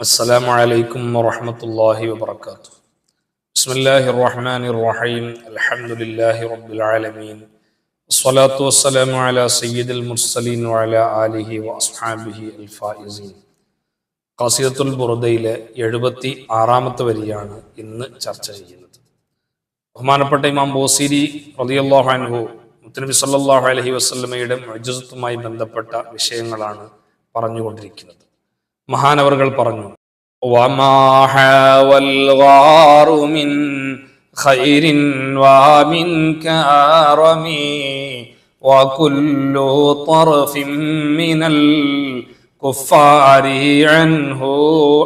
السلام عليكم ورحمة الله وبركاته بسم الله الرحمن الرحيم الحمد لله رب العالمين الصلاة والسلام على سيد المرسلين وعلى آله وأصحابه الفائزين ഖാസിയത്തുൽ ബുറുദയിലെ എഴുപത്തി ആറാമത്തെ വരിയാണ് ഇന്ന് ചർച്ച ചെയ്യുന്നത് ബഹുമാനപ്പെട്ട ഇമാം ബോസിരി റളിയല്ലാഹു അൻഹു മുത്തനബി സല്ലല്ലാഹു അലൈഹി വസല്ലമയുടെ മജ്ജത്തുമായി ബന്ധപ്പെട്ട വിഷയങ്ങളാണ് പറഞ്ഞുകൊണ്ടിരിക്കുന്നത് മഹാനവറുകൾ പറഞ്ഞു وما حاوى الغار من خير ومن كرم وكل طرف من الكفار عنه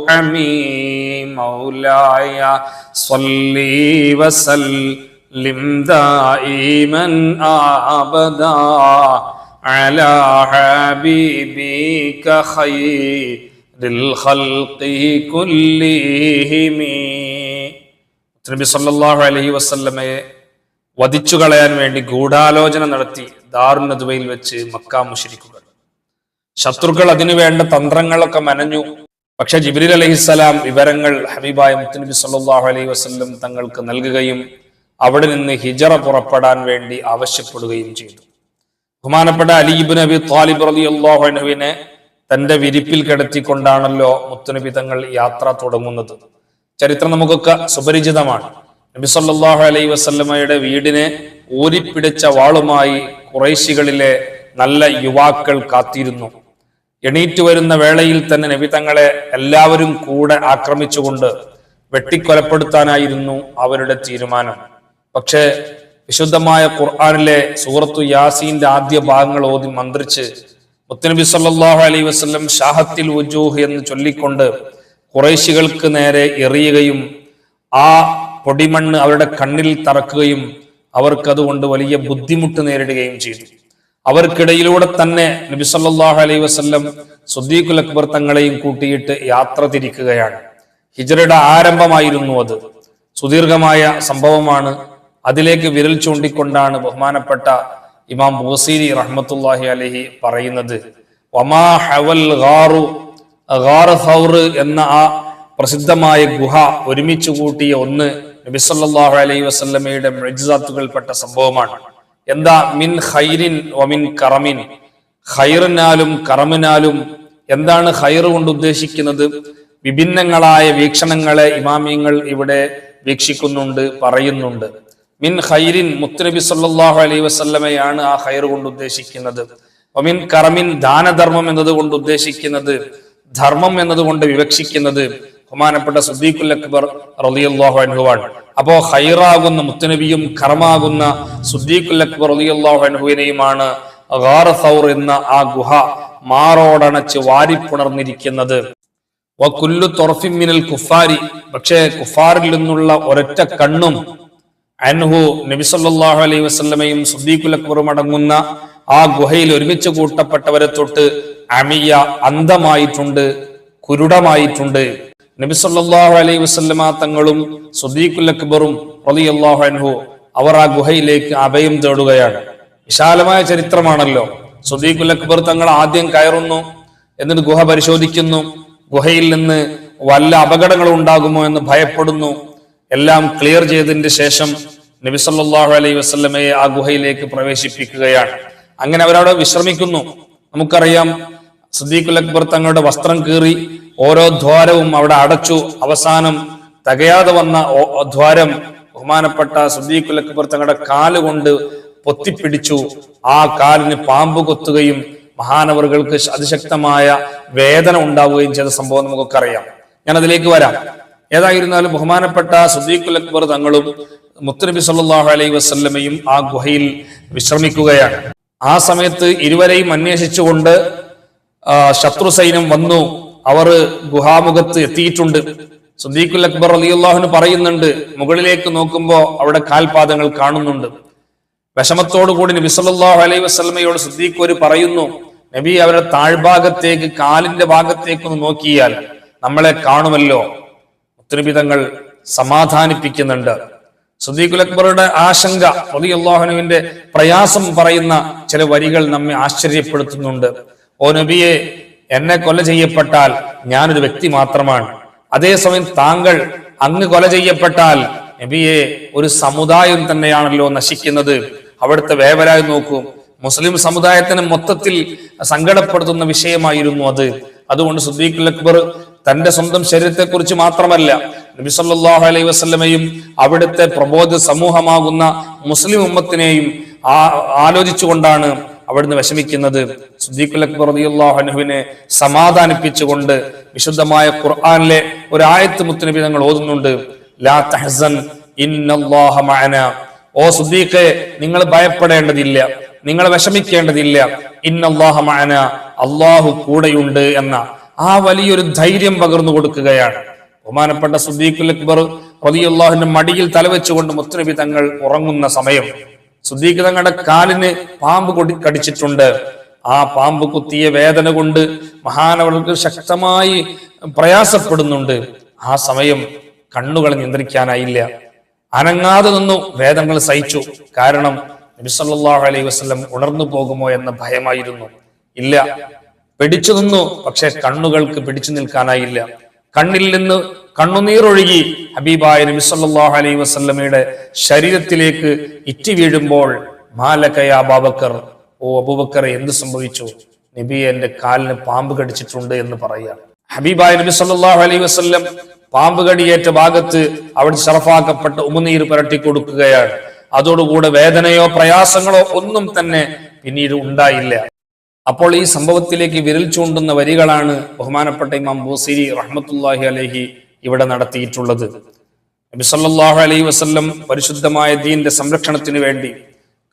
عمي مولاي صلي وسلم دائما ابدا على حبيبك خير الخلق كلهم നബി സല്ലല്ലാഹു അലൈഹി വസല്ലമയെ വധിച്ചു കളയാൻ വേണ്ടി ഗൂഢാലോചന നടത്തി ദാറുന്നതുവയിൽ വെച്ച് മക്ക മുഷരിക്കുകൾ ശത്രുക്കൾ അതിനു വേണ്ട തന്ത്രങ്ങളൊക്കെ മനഞ്ഞു പക്ഷെ ജിബ്രീൽ അലഹിസ്സലാം വിവരങ്ങൾ ഹബീബായ മുത്തുനബി സല്ലല്ലാഹു അലൈഹി വസല്ലം തങ്ങൾക്ക് നൽകുകയും അവിടെ നിന്ന് ഹിജറ പുറപ്പെടാൻ വേണ്ടി ആവശ്യപ്പെടുകയും ചെയ്തു ബഹുമാനപ്പെട്ട അലീബ് നബി താലിബ് റളിയല്ലാഹു അൻഹുവിനെ തന്റെ വിരിപ്പിൽ കിടത്തിക്കൊണ്ടാണല്ലോ മുത്തുനബി തങ്ങൾ യാത്ര തുടങ്ങുന്നത്. ചരിത്രം നമുക്കൊക്കെ സുപരിചിതമാണ്. നബി സല്ലാഹു അലൈ വസല്ലമയുടെ വീടിനെ ഊരിപ്പിടിച്ച വാളുമായി കുറേശികളിലെ നല്ല യുവാക്കൾ കാത്തിരുന്നു. എണീറ്റ് വരുന്ന വേളയിൽ തന്നെ നബി തങ്ങളെ എല്ലാവരും കൂടെ ആക്രമിച്ചുകൊണ്ട് വെട്ടിക്കൊലപ്പെടുത്താനായിരുന്നു അവരുടെ തീരുമാനം. പക്ഷേ വിശുദ്ധമായ ഖുർആാനിലെ സൂറത്തു യാസീന്റെ ആദ്യ ഭാഗങ്ങൾ ഓതി മന്ത്രിച്ച് മുത്തനബി സല്ലാഹു അലൈ വസ്ലം ഷാഹത്തിൽ വുജൂഹ് എന്ന് ചൊല്ലിക്കൊണ്ട് കുറേശികൾക്ക് നേരെ എറിയുകയും ആ പൊടിമണ്ണ് അവരുടെ കണ്ണിൽ തറക്കുകയും അവർക്കതുകൊണ്ട് വലിയ ബുദ്ധിമുട്ട് നേരിടുകയും ചെയ്തു. അവർക്കിടയിലൂടെ തന്നെ നബി സല്ലാഹു അലൈ വസല്ലം സുദ്ദീഖുൽ അക്ബർ തങ്ങളെയും കൂട്ടിയിട്ട് യാത്ര തിരിക്കുകയാണ്. ഹിജറയുടെ ആരംഭമായിരുന്നു അത്. സുദീർഘമായ സംഭവമാണ്. അതിലേക്ക് വിരൽ ചൂണ്ടിക്കൊണ്ടാണ് ബഹുമാനപ്പെട്ട ഇമാം ബോസീരി റഹ്മത്തുല്ലാഹി അലഹി പറയുന്നത് വമാ ഹവൽ ഗാറു ഗാർ ഫൗർ എന്ന ആ പ്രസിദ്ധമായ ഗുഹ ഒരുമിച്ച് കൂട്ടിയ ഒന്ന് നബി സല്ലല്ലാഹു അലൈഹി വസല്ലമയുടെ മുഅ്ജിസാത്തുകൾപ്പെട്ട സംഭവമാണ്. എന്താ? മിൻ ഖൈരിൻ വമിൻ കറമിൻ. ഖൈറിനാലും കറമിനാലും എന്താണ് ഖൈർ കൊണ്ട് ഉദ്ദേശിക്കുന്നത്? വിഭിന്നങ്ങളായ വീക്ഷണങ്ങളെ ഇമാമിയങ്ങൾ ഇവിടെ വീക്ഷിക്കുന്നുണ്ട് പറയുന്നുണ്ട്. മിൻ ഖൈറിൻ മുത്തനബി സല്ലാഹു അലൈഹി വസല്ലമയാണ് ആ ഖൈർ കൊണ്ട് ഉദ്ദേശിക്കുന്നത്. ഒമിൻ കറമിൻ ദാനധർമ്മം എന്നതുകൊണ്ട് ഉദ്ദേശിക്കുന്നത് ധർമ്മം എന്നതുകൊണ്ട് വിവക്ഷിക്കുന്നത് ബഹുമാനപ്പെട്ട സുദ്ദീഖുൽ അക്ബർ റളിയല്ലാഹു അൻഹുവാണ് അപ്പോ ഹൈറാകുന്ന മുത്തനബിയും കറമാകുന്ന സുദ്ദീഖുൽ അക്ബർ റളിയല്ലാഹു അൻഹുവിനെയുമാണ് സൗർ എന്ന ആ ഗുഹ മാറോടണച്ച് വാരിപ്പുണർന്നിരിക്കുന്നത്. കുല്ലു തൊർഫിൻ മിനൽ കുഫാരി പക്ഷേ കുഫാറിൽ നിന്നുള്ള ഒരൊറ്റ കണ്ണും അൻഹു നബി സല്ലല്ലാഹു അലൈഹി വസല്ലമയും സുദ്ദീഖുൽ അക്ബറും അടങ്ങുന്ന ആ ഗുഹയിൽ ഒരുമിച്ച് കൂട്ടപ്പെട്ടവരെ തൊട്ട് അമിയ അന്ധമായിട്ടുണ്ട് കുരുടമായിട്ടുണ്ട്. നബി സല്ലല്ലാഹു അലൈഹി വസല്ലമ തങ്ങളും സുദ്ദീഖുൽ അക്ബറും റളിയല്ലാഹു അൻഹു അവർ ആ ഗുഹയിലേക്ക് അഭയം തേടുകയാണ്. വിശാലമായ ചരിത്രമാണല്ലോ. സുദ്ദീഖുൽ അക്ബർ തങ്ങൾ ആദ്യം കയറുന്നു എന്നിട്ട് ഗുഹ പരിശോധിക്കുന്നു. ഗുഹയിൽ നിന്ന് വല്ല അപകടങ്ങളും ഉണ്ടാകുമോ എന്ന് ഭയപ്പെടുന്നു. എല്ലാം ക്ലിയർ ചെയ്തതിന്റെ ശേഷം നബി സല്ലല്ലാഹു അലൈഹി വസ്ലമയെ ആ ഗുഹയിലേക്ക് പ്രവേശിപ്പിക്കുകയാണ്. അങ്ങനെ അവരവിടെ വിശ്രമിക്കുന്നു. നമുക്കറിയാം സദീഖുൽ അക്ബർ തങ്ങളുടെ വസ്ത്രം കീറി ഓരോ ദ്വാരവും അവിടെ അടച്ചു. അവസാനം തകയാതെ വന്ന ദ്വാരം ബഹുമാനപ്പെട്ട സദീഖുൽ അക്ബർ തങ്ങളുടെ കാൽ കൊണ്ട് പൊത്തിപ്പിടിച്ചു. ആ കാലിന് പാമ്പ് കൊത്തുകയും മഹാനവറുകൾക്ക് അതിശക്തമായ വേദന ഉണ്ടാവുകയും ചെയ്ത സംഭവം നമുക്കൊക്കെ അറിയാം. ഞാൻ അതിലേക്ക് വരാം. ഏതായിരുന്നാലും ബഹുമാനപ്പെട്ട സുദ്ദീഖുൽ അക്ബർ തങ്ങളും മുത്തനബി സല്ലാഹു അലൈഹി വസല്ലമയും ആ ഗുഹയിൽ വിശ്രമിക്കുകയാണ്. ആ സമയത്ത് ഇരുവരെയും അന്വേഷിച്ചുകൊണ്ട് ശത്രു സൈന്യം വന്നു. അവർ ഗുഹാമുഖത്ത് എത്തിയിട്ടുണ്ട്. സുദ്ദീഖുൽ അക്ബർ അലിയുല്ലാഹുന് പറയുന്നുണ്ട് മുകളിലേക്ക് നോക്കുമ്പോൾ അവിടെ കാൽപാദങ്ങൾ കാണുന്നുണ്ട്. വിഷമത്തോടു കൂടി നബി സല്ലാഹു അലൈഹി വസ്ലമയോട് സുദ്ദീഖ് ഒരു പറയുന്നു നബി അവരുടെ താഴ്ഭാഗത്തേക്ക് കാലിന്റെ ഭാഗത്തേക്ക് നോക്കിയാൽ നമ്മളെ കാണുമല്ലോ. മുത്തനബി തങ്ങൾ സമാധാനിപ്പിക്കുന്നുണ്ട്. സുദ്ദീഖുൽ അക്ബറുടെ ആശങ്ക റളിയല്ലാഹുവിന്റെ പ്രയാസം പറയുന്ന ചില വരികൾ നമ്മെ ആശ്ചര്യപ്പെടുത്തുന്നുണ്ട്. ഓ നബിയെ എന്നെ കൊല ചെയ്യപ്പെട്ടാൽ ഞാനൊരു വ്യക്തി മാത്രമാണ്. അതേസമയം താങ്കൾ അങ്ങ് കൊല ചെയ്യപ്പെട്ടാൽ നബിയെ ഒരു സമുദായം തന്നെയാണല്ലോ നശിക്കുന്നത്. അവിടുത്തെ വേവലായി നോക്കൂ. മുസ്ലിം സമുദായത്തിന് മൊത്തത്തിൽ സങ്കടപ്പെടുത്തുന്ന വിഷയമായിരുന്നു അത്. അതുകൊണ്ട് സുദ്ദീഖുൽ അക്ബർ തന്റെ സ്വന്തം ശരീരത്തെ കുറിച്ച് മാത്രമല്ല നബി സല്ലല്ലാഹു അലൈഹി വസല്ലമയും അവിടുത്തെ പ്രബോധ സമൂഹമാകുന്ന മുസ്ലിം ഉമ്മത്തിനെയും ആലോചിച്ചുകൊണ്ടാണ് അവിടുന്ന് വിഷമിക്കുന്നത്. സുദ്ദീഖുൽ അക്ബർ റളിയല്ലാഹു അൻഹുവിനെ സമാധാനിപ്പിച്ചുകൊണ്ട് വിശുദ്ധമായ ഖുർആനിലെ ഒരു ആയത്ത് മുത്തുനബി ഞങ്ങൾ ഓതുന്നുണ്ട്. ലാ തഹ്സൻ ഇന്നല്ലാഹ മഅന. ഓ സുദ്ദീഖെ നിങ്ങൾ ഭയപ്പെടേണ്ടതില്ല നിങ്ങൾ വിഷമിക്കേണ്ടതില്ല. ഇന്നല്ലാഹ മഅന. അള്ളാഹു കൂടെയുണ്ട് എന്ന ആ വലിയൊരു ധൈര്യം പകർന്നു കൊടുക്കുകയാണ്. ബഹുമാനപ്പെട്ട സുദ്ദീഖുൽ അക്ബർ റളിയല്ലാഹുവിന്റെ മടിയിൽ തലവെച്ചുകൊണ്ട് മുത്തനബി തങ്ങൾ ഉറങ്ങുന്ന സമയം. സുദ്ദീഖ് തങ്ങളുടെ കാലിന് പാമ്പ് കൊടി കടിച്ചിട്ടുണ്ട്. ആ പാമ്പ് കുത്തിയ വേദന കൊണ്ട് മഹാനവർക്ക് ശക്തമായി പ്രയാസപ്പെടുന്നുണ്ട്. ആ സമയം കണ്ണുകൾ നിയന്ത്രിക്കാനായില്ല. അനങ്ങാതെ നിന്നു വേദനകൾ സഹിച്ചു. കാരണം നബി സല്ലല്ലാഹു അലൈഹി വസല്ലം ഉണർന്നു പോകുമോ എന്ന ഭയമായിരുന്നു. ഇല്ല. പിടിച്ചു നിന്നു. പക്ഷെ കണ്ണുകൾക്ക് പിടിച്ചു നിൽക്കാനായില്ല. കണ്ണിൽ നിന്ന് കണ്ണുനീരൊഴുകി ഹബീബായ നബി സല്ലല്ലാഹു അലൈഹി വസല്ലമയുടെ ശരീരത്തിലേക്ക് ഇറ്റി വീഴുമ്പോൾ മാലകയ അബാബക്കർ ഓ അബൂബക്കർ എന്ത് സംഭവിച്ചു? നബി എന്റെ കാലിന് പാമ്പ് കടിച്ചിട്ടുണ്ട് എന്ന് പറയുക. ഹബീബായ നബി സല്ലല്ലാഹു അലൈഹി വസല്ലം പാമ്പ് കടിയേറ്റ ഭാഗത്ത് അവിടെ ഷറഫാക്കപ്പെട്ട ഉമുനീർ പുരട്ടി കൊടുക്കുകയാണ്. അതോടുകൂടെ വേദനയോ പ്രയാസങ്ങളോ ഒന്നും തന്നെ പിന്നീട് ഉണ്ടായില്ല. അപ്പോൾ ഈ സംഭവത്തിലേക്ക് വിരൽ ചൂണ്ടുന്ന വരികളാണ് ബഹുമാനപ്പെട്ട ഇമാം ബോസിരി റഹ്മത്തുല്ലാഹി അലഹി ഇവിടെ നടത്തിയിട്ടുള്ളത്. നബി സല്ലല്ലാഹു അലൈഹി വസല്ലം പരിശുദ്ധമായ ദീന്റെ സംരക്ഷണത്തിന് വേണ്ടി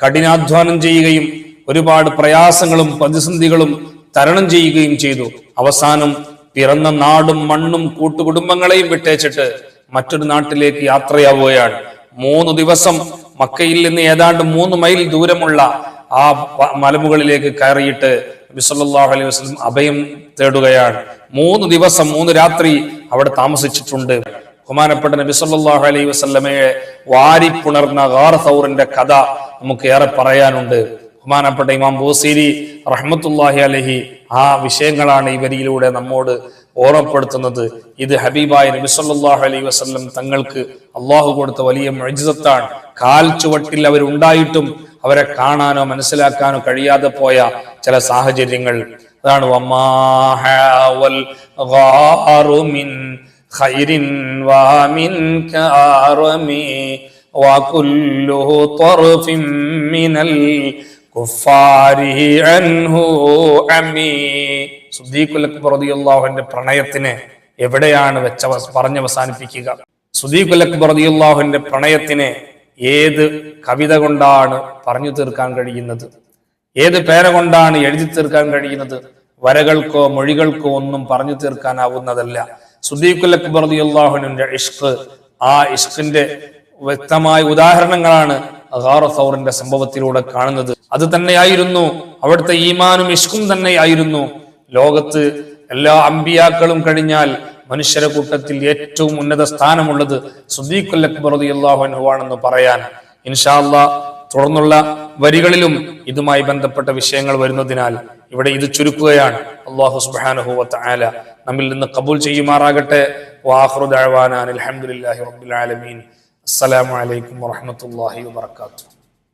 കഠിനാധ്വാനം ചെയ്യുകയും ഒരുപാട് പ്രയാസങ്ങളും പ്രതിസന്ധികളും തരണം ചെയ്യുകയും ചെയ്തു. അവസാനം പിറന്ന നാടും മണ്ണും കൂട്ടുകുടുംബങ്ങളെയും വിട്ടേച്ചിട്ട് മറ്റൊരു നാട്ടിലേക്ക് യാത്രയാവുകയാണ്. മൂന്ന് ദിവസം മക്കയിൽ നിന്ന് ഏതാണ്ട് മൂന്ന് മൈൽ ദൂരമുള്ള ആ മലമുകളിലേക്ക് കയറിയിട്ട് നബി സല്ലല്ലാഹു അലൈഹി വസല്ലം അഭയം തേടുകയാണ്. മൂന്ന് ദിവസം മൂന്ന് രാത്രി അവിടെ താമസിച്ചിട്ടുണ്ട്. ബഹുമാനപ്പെട്ട നബി സല്ലല്ലാഹു അലൈഹി വസ്ലമയെ വാരിപ്പുണർന്ന ഗാർ സൗറിന്റെ കഥ നമുക്ക് ഏറെ പറയാനുണ്ട്. ബഹുമാനപ്പെട്ട ഇമാം ബൂസീരി റഹ്മത്തുല്ലാഹി അലഹി ആ വിഷയങ്ങളാണ് ഈ വരിയിലൂടെ നമ്മോട് ഓർമ്മപ്പെടുത്തുന്നത്. ഇത് ഹബീബായ നബി സല്ലല്ലാഹു അലൈഹി വസല്ലം തങ്ങൾക്ക് അള്ളാഹു കൊടുത്ത വലിയ മൊഴിജിതത്താണ് കാൽ ചുവട്ടിൽ അവരുണ്ടായിട്ടും അവരെ കാണാനോ മനസ്സിലാക്കാനോ കഴിയാതെ പോയ ചില സാഹചര്യങ്ങൾ. അതാണ് സുദ്ദീഖുലക്കുറതിയുള്ളാഹുവിന്റെ പ്രണയത്തിന് എവിടെയാണ് വെച്ച പറഞ്ഞവസാനിപ്പിക്കുക? സുദീഖുലക്കുറതിയുള്ളാഹുവിന്റെ പ്രണയത്തിന് ഏത് കവിത കൊണ്ടാണ് പറഞ്ഞു തീർക്കാൻ കഴിയുന്നത്? ഏത് പേര കൊണ്ടാണ് എഴുതി തീർക്കാൻ കഴിയുന്നത്? വരകൾക്കോ മൊഴികൾക്കോ ഒന്നും പറഞ്ഞു തീർക്കാനാവുന്നതല്ല. സുദീഖുൽ അക്ബർ അള്ളാഹുനുന്റെ ഇഷ്ക് ആ ഇഷ്കിന്റെ വ്യക്തമായ ഉദാഹരണങ്ങളാണ് സൗറിന്റെ സംഭവത്തിലൂടെ കാണുന്നത്. അത് തന്നെയായിരുന്നു അവിടുത്തെ ഈമാനും ഇഷ്കും തന്നെയായിരുന്നു. ലോകത്ത് എല്ലാ അമ്പിയാക്കളും കഴിഞ്ഞാൽ മനുഷ്യരെ കൂട്ടത്തിൽ ഏറ്റവും ഉന്നത സ്ഥാനമുള്ളത് സുദ്ദീഖുൽ അക്ബർ പറയാൻ ഇൻഷാല്ല തുടർന്നുള്ള വരികളിലും ഇതുമായി ബന്ധപ്പെട്ട വിഷയങ്ങൾ വരുന്നതിനാൽ ഇവിടെ ഇത് ചുരുക്കുകയാണ്. അള്ളാഹു സുബ്ഹാനഹു വ നമ്മിൽ നിന്ന് കബൂൽ ചെയ്യുമാറാകട്ടെ. വാഹ്റു ദഅവാന അനിൽ ഹംദുലില്ലാഹി റബ്ബിൽ ആലമീൻ. അസ്സലാമു അലൈക്കും വറഹ്മത്തുള്ളാഹി വബറകാതുഹു.